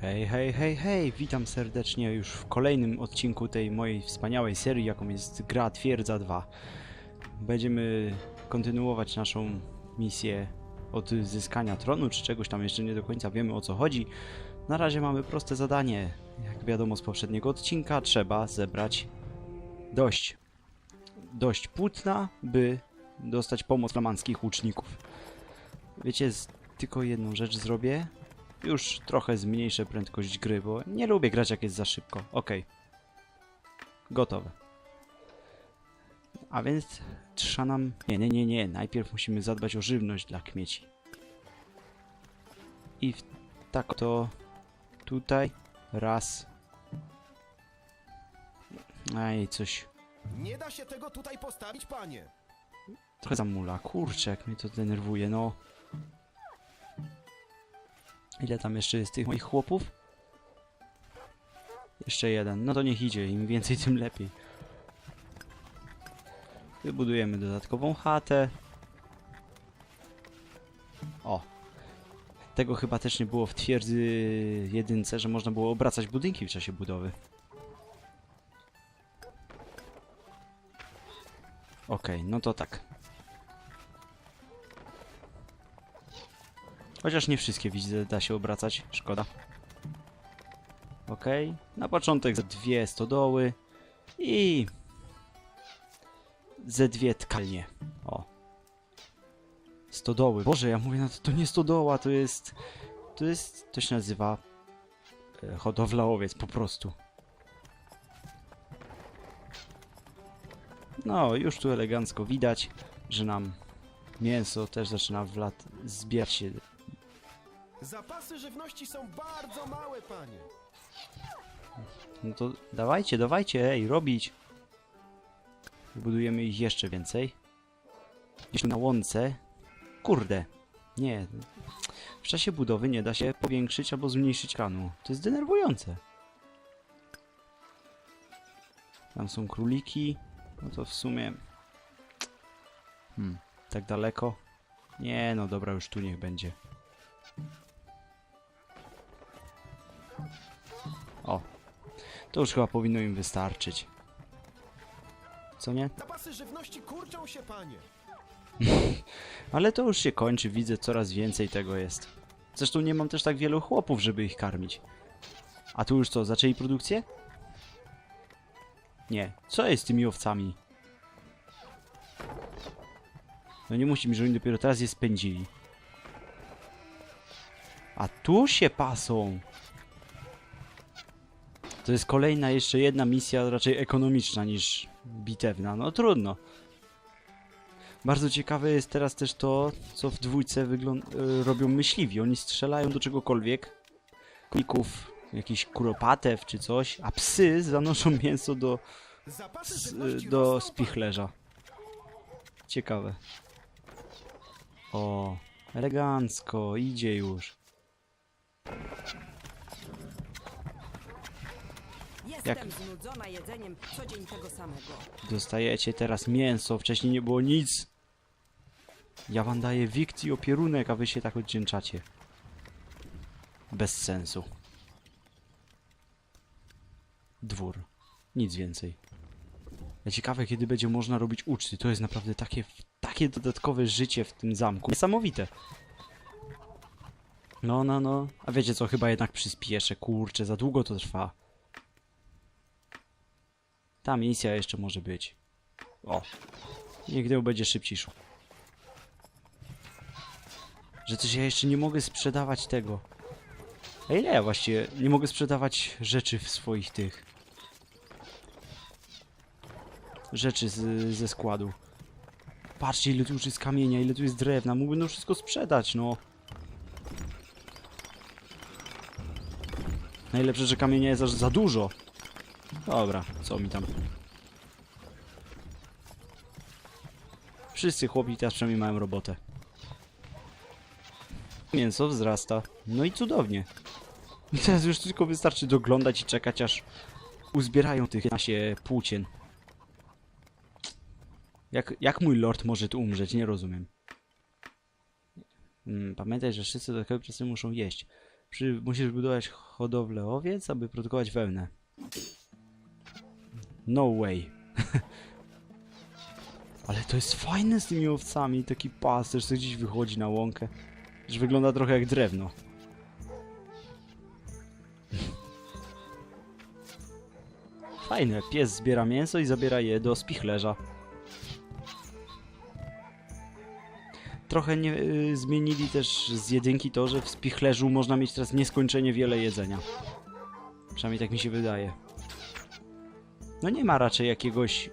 Hej, hej, hej, hej! Witam serdecznie już w kolejnym odcinku tej mojej wspaniałej serii, jaką jest gra Twierdza 2. Będziemy kontynuować naszą misję od zyskania tronu, czy czegoś tam jeszcze nie do końca wiemy o co chodzi. Na razie mamy proste zadanie. Jak wiadomo z poprzedniego odcinka, trzeba zebrać dość. Dość płótna, by dostać pomoc flamandzkich łuczników. Wiecie, tylko jedną rzecz zrobię. Już trochę zmniejszę prędkość gry, bo nie lubię grać jak jest za szybko. Okej. Gotowe. A więc trzeba nam... Nie, nie, nie, nie. Najpierw musimy zadbać o żywność dla kmieci. I w... tak to... Tutaj. Raz. Aj, coś... Nie da się tego tutaj postawić, panie. Trochę zamula. Kurczę, jak mnie to denerwuje, no. Ile tam jeszcze jest tych moich chłopów? Jeszcze jeden. No to niech idzie. Im więcej, tym lepiej. Wybudujemy dodatkową chatę. O. Tego chyba też nie było w twierdzy jedynce, że można było obracać budynki w czasie budowy. Okej, no to tak. Chociaż nie wszystkie widzę da się obracać, szkoda. Okej, na początek ze dwie stodoły i ze dwie tkalnie. O. Stodoły. Boże, ja mówię, no to, to nie stodoła, to jest... To jest... To się nazywa... e, Hodowla owiec, po prostu. No, już tu elegancko widać, że nam mięso też zaczyna wlat... zbierać się Zapasy żywności są bardzo małe, panie. No to dawajcie, dawajcie, ej, robić. Budujemy ich jeszcze więcej. Jeszcze na łące. Kurde. Nie. W czasie budowy nie da się powiększyć albo zmniejszyć kanu. To jest denerwujące. Tam są króliki. No to w sumie... Hmm, tak daleko? Nie, no dobra, już tu niech będzie. O, to już chyba powinno im wystarczyć. Co nie? Zapasy żywności kurczą się, panie. Ale to już się kończy, widzę coraz więcej tego jest. Zresztą nie mam też tak wielu chłopów, żeby ich karmić. A tu już co, zaczęli produkcję? Nie. Co jest z tymi owcami? No nie musi mi, że oni dopiero teraz je spędzili. A tu się pasą. To jest kolejna jeszcze jedna misja raczej ekonomiczna niż bitewna. No trudno. Bardzo ciekawe jest teraz też to, co w dwójce y, robią myśliwi. Oni strzelają do czegokolwiek. Koników, jakiś kuropatew czy coś, a psy zanoszą mięso do, do spichlerza. Ciekawe. O, elegancko, idzie już. Jestem Jak- znudzona jedzeniem co dzień tego samego. Dostajecie teraz mięso, wcześniej nie było nic. Ja wam daję wikt i opierunek, a wy się tak oddzięczacie. Bez sensu. Dwór. Nic więcej. Ja ciekawe, kiedy będzie można robić uczty. To jest naprawdę takie, takie dodatkowe życie w tym zamku. Niesamowite. No, no, no. A wiecie co, chyba jednak przyspieszę. Kurczę, za długo to trwa. Ta misja jeszcze może być. O. Niech gdy będzie szybciej szło. Że coś ja jeszcze nie mogę sprzedawać tego. A ile ja właściwie nie mogę sprzedawać rzeczy w swoich tych... Rzeczy z, ze składu. Patrzcie ile tu już jest kamienia, ile tu jest drewna. Mógłbym to wszystko sprzedać, no. Najlepsze, że kamienia jest aż za dużo. Dobra, co mi tam. Wszyscy chłopi teraz przynajmniej mają robotę. Mięso wzrasta. No i cudownie. Teraz już tylko wystarczy doglądać i czekać aż uzbierają tych 15 płócien. Jak, jak mój lord może tu umrzeć? Nie rozumiem. Mm, pamiętaj, że wszyscy do takiego muszą jeść. Przy, musisz budować hodowlę owiec, aby produkować wełnę. No way. Ale to jest fajne z tymi owcami, taki pasterz, co gdzieś wychodzi na łąkę. Że wygląda trochę jak drewno. Fajne, pies zbiera mięso i zabiera je do spichlerza. Trochę nie y, zmienili też z jedynki to, że w spichlerzu można mieć teraz nieskończenie wiele jedzenia. Przynajmniej tak mi się wydaje. No nie ma raczej jakiegoś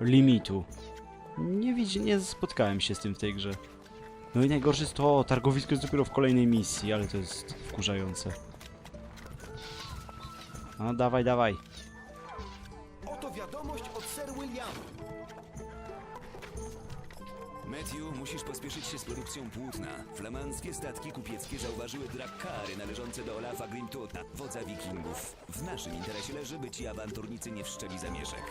limitu. Nie widzi, nie spotkałem się z tym w tej grze. No i najgorsze jest to, targowisko jest dopiero w kolejnej misji, ale to jest wkurzające. No dawaj, dawaj. Oto wiadomość od Sir Williama. Matthew, musisz pospieszyć się z produkcją płótna. Flamandzkie statki kupieckie zauważyły drakkary należące do Olafa Grimtota, wodza wikingów. W naszym interesie leży, by ci awanturnicy nie wszczeli zamieszek.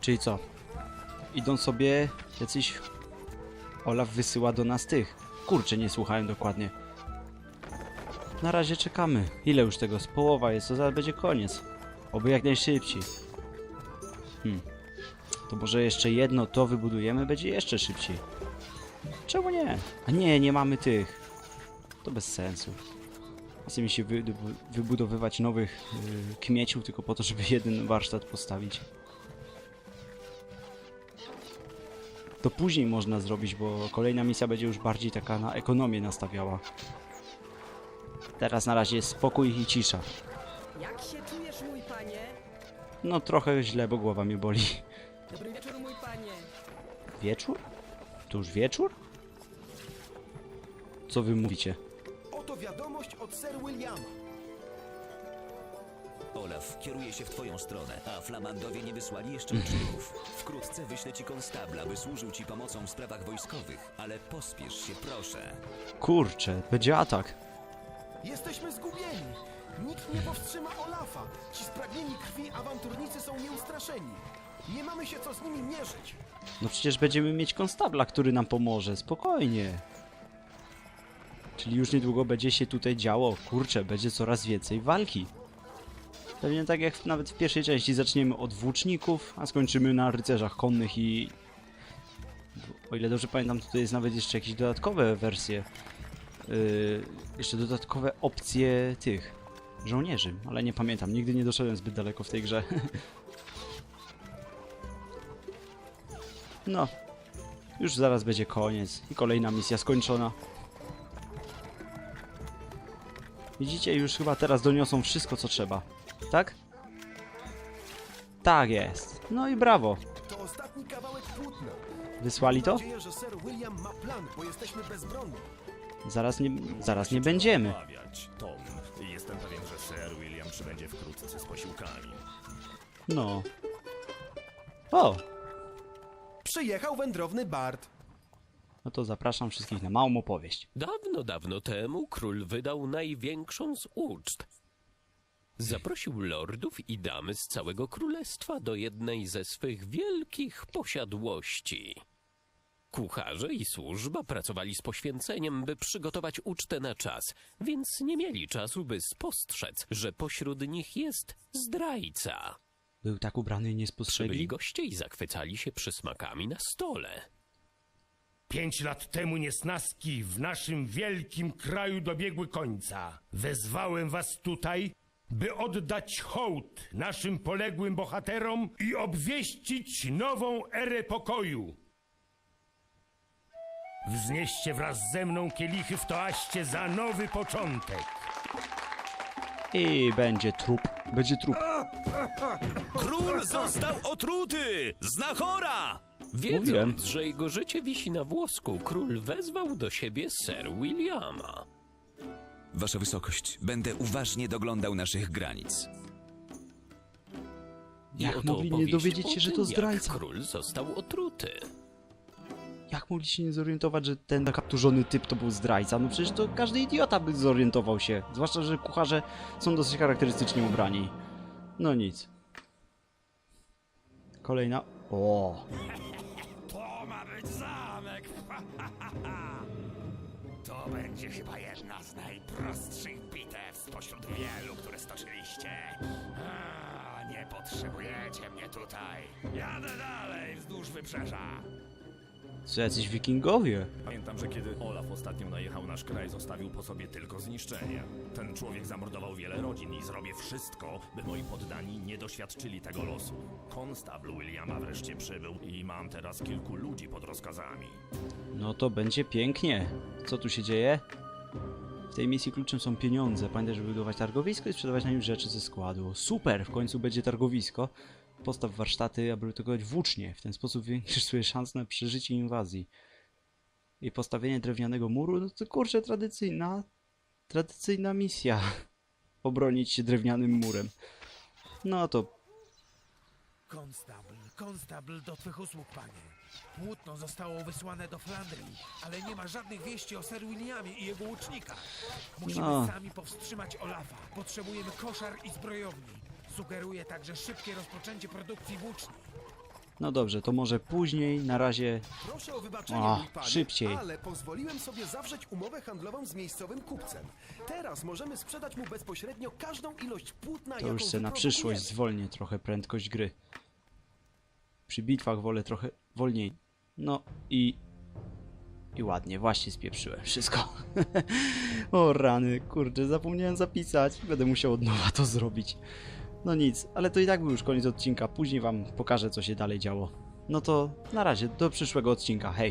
Czyli co? Idą sobie jacyś... Olaf wysyła do nas tych. Kurczę, nie słuchałem dokładnie. Na razie czekamy. Ile już tego? Z połowa jest, to zaraz będzie koniec. Oby jak najszybciej. Hmm. To może jeszcze jedno to wybudujemy, będzie jeszcze szybciej. Czemu nie? A nie, nie mamy tych. To bez sensu. Chce mi się wy wybudowywać nowych yy, kmieciów tylko po to, żeby jeden warsztat postawić. To później można zrobić, bo kolejna misja będzie już bardziej taka na ekonomię nastawiała. Teraz na razie jest spokój i cisza. Jak się czujesz, mój panie? No trochę źle, bo głowa mnie boli. Dobry wieczór, mój panie. Wieczór? To już wieczór? Co wy mówicie? Oto wiadomość od Sir Williama. Olaf kieruje się w twoją stronę, a flamandowie nie wysłali jeszcze uczniów. Wkrótce wyślę ci konstabla, by służył ci pomocą w sprawach wojskowych, ale pospiesz się, proszę. Kurczę, będzie atak. Jesteśmy zgubieni. Nikt nie powstrzyma Olafa. Ci spragnieni krwi awanturnicy są nieustraszeni. Nie mamy się co z nimi mierzyć. No przecież będziemy mieć konstabla, który nam pomoże. Spokojnie. Czyli już niedługo będzie się tutaj działo. Kurczę, będzie coraz więcej walki. Pewnie tak jak nawet w pierwszej części zaczniemy od włóczników, a skończymy na rycerzach konnych i... O ile dobrze pamiętam, tutaj jest nawet jeszcze jakieś dodatkowe wersje. Yy, jeszcze dodatkowe opcje tych żołnierzy, ale nie pamiętam. Nigdy nie doszedłem zbyt daleko w tej grze. No, już zaraz będzie koniec i kolejna misja skończona. Widzicie, już chyba teraz doniosą wszystko, co trzeba. Tak? Tak jest. No i brawo. To ostatni kawałek płótna. Wysłali to? Mam nadzieję, że Sir William ma plan, bo jesteśmy bezbronni. Zaraz nie, zaraz nie będziemy. Obawiać, Tom. Jestem pewien, że Sir William przybędzie wkrótce z posiłkami. No. O! Przyjechał wędrowny Bard. No to zapraszam wszystkich na małą opowieść. Dawno, dawno temu król wydał największą z uczt. Zaprosił lordów i damy z całego królestwa do jednej ze swych wielkich posiadłości. Kucharze i służba pracowali z poświęceniem, by przygotować ucztę na czas, więc nie mieli czasu, by spostrzec, że pośród nich jest zdrajca. Był tak ubrany i nie Przybyli spostrzegli? goście i zachwycali się przysmakami na stole. Pięć lat temu niesnaski w naszym wielkim kraju dobiegły końca. Wezwałem was tutaj, by oddać hołd naszym poległym bohaterom i obwieścić nową erę pokoju. Wznieście wraz ze mną kielichy w toaście za nowy początek. I będzie trup. Będzie trup. Król został otruty! Znachora! Wiedząc, Mówiłem. że jego życie wisi na włosku, król wezwał do siebie Sir Williama. Wasza wysokość, będę uważnie doglądał naszych granic. I Jak oto mogli nie opowieść dowiedzieć o się, że tym, to zdrajca? Jak król został otruty. Jak mogli się nie zorientować, że ten kapturzony typ to był zdrajca? No przecież to każdy idiota by zorientował się. Zwłaszcza, że kucharze są dosyć charakterystycznie ubrani. No nic. Kolejna. O, To ma być zamek! To będzie chyba jedna z najprostszych bitew spośród wielu, które stoczyliście. A, nie potrzebujecie mnie tutaj. Jadę dalej wzdłuż wybrzeża. co jacyś wikingowie. Pamiętam, że kiedy Olaf ostatnio najechał nasz kraj, zostawił po sobie tylko zniszczenia. Ten człowiek zamordował wiele rodzin i zrobię wszystko, by moi poddani nie doświadczyli tego losu. Konstabl Williama wreszcie przybył i mam teraz kilku ludzi pod rozkazami. No to będzie pięknie. Co tu się dzieje? W tej misji kluczem są pieniądze. Pamiętaj, żeby budować targowisko i sprzedawać na nim rzeczy ze składu. Super, w końcu będzie targowisko. Postaw warsztaty, aby produkować włócznie. W ten sposób zwiększysz swoje szanse na przeżycie inwazji. I postawienie drewnianego muru, no to kurczę, tradycyjna, tradycyjna misja. Obronić się drewnianym murem. No to Konstabl, konstabl do twych usług, panie. Płótno zostało wysłane do Flandrii, ale nie ma żadnych wieści o Sir Williamie i jego łucznikach. Musimy No. sami powstrzymać Olafa. Potrzebujemy koszar i zbrojowni. Sugeruję także szybkie rozpoczęcie produkcji włóczni. No dobrze, to może później, na razie Proszę o wybaczenie, A, mój panie, szybciej. ale pozwoliłem sobie zawrzeć umowę handlową z miejscowym kupcem. Teraz możemy sprzedać mu bezpośrednio każdą ilość płótna, to jaką już se na wyprodukujemy. przyszłość zwolnię trochę prędkość gry. Przy bitwach wolę trochę wolniej. No i... I ładnie, właśnie spieprzyłem wszystko. o rany, kurczę, zapomniałem zapisać. Będę musiał od nowa to zrobić. No nic, ale to i tak był już koniec odcinka. Później wam pokażę, co się dalej działo. No to na razie, do przyszłego odcinka. Hej!